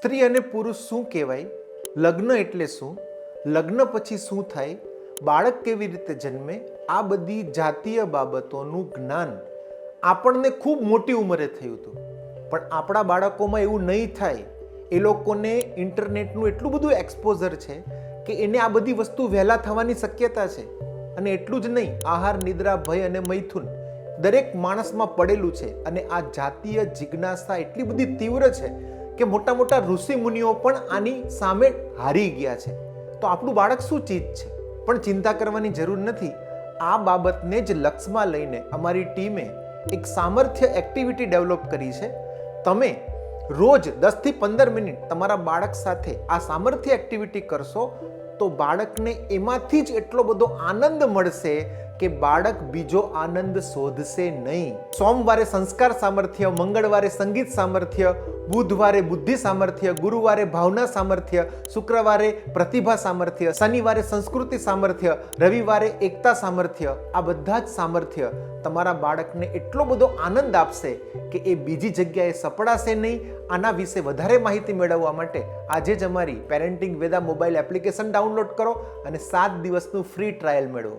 સ્ત્રી અને પુરુષ શું કહેવાય? લગ્ન એટલે શું? લગ્ન પછી શું થાય? બાળક કેવી રીતે જન્મે? આ બધી જાતીય બાબતોનું જ્ઞાન આપણને ખૂબ મોટી ઉંમરે થયું હતું. પણ આપણા બાળકોમાં એવું નહીં થાય. એ લોકોને ઇન્ટરનેટનું એટલું બધું એક્સપોઝર છે કે એને આ બધી વસ્તુ વહેલા થવાની શક્યતા છે. અને એટલું જ નહીં, આહાર, નિદ્રા, ભય અને મૈથુન દરેક માણસમાં પડેલું છે. અને આ જાતીય જિજ્ઞાસા એટલી બધી તીવ્ર છે કે મોટા મોટા ઋષિ મુનિઓ પણ આની સામે હારી ગયા છે. તો આપણું બાળક શું ચીજ છે? પણ ચિંતા કરવાની જરૂર નથી. આ બાબતને જ લક્ષમાં લઈને અમારી ટીમે એક સામર્થ્ય એક્ટિવિટી ડેવલપ કરી છે. તમે રોજ દસથી પંદર મિનિટ તમારા બાળક સાથે આ સામર્થ્ય એક્ટિવિટી કરશો, તો બાળકને એમાંથી જ એટલો બધો આનંદ મળશે કે બાળક બીજો આનંદ શોધશે નહીં. સોમવારે સંસ્કાર સામર્થ્ય, મંગળવારે સંગીત સામર્થ્ય બુધવારે બુદ્ધિ સામર્થ્ય, ગુરુવારે ભાવના સામર્થ્ય, શુક્રવારે પ્રતિભા સામર્થ્ય, શનિવારે સંસ્કૃતિ સામર્થ્ય, રવિવારે એકતા સામર્થ્ય, આ બધા જ સામર્થ્ય તમારા બાળકને એટલો બધો આનંદ આપશે કે એ બીજી જગ્યાએ સપડાશે નહીં. આના વિશે વધારે માહિતી મેળવવા માટે આજે જ અમારી parenting Veda mobile application download કરો અને સાત દિવસનું ફ્રી ટ્રાયલ મેળવો.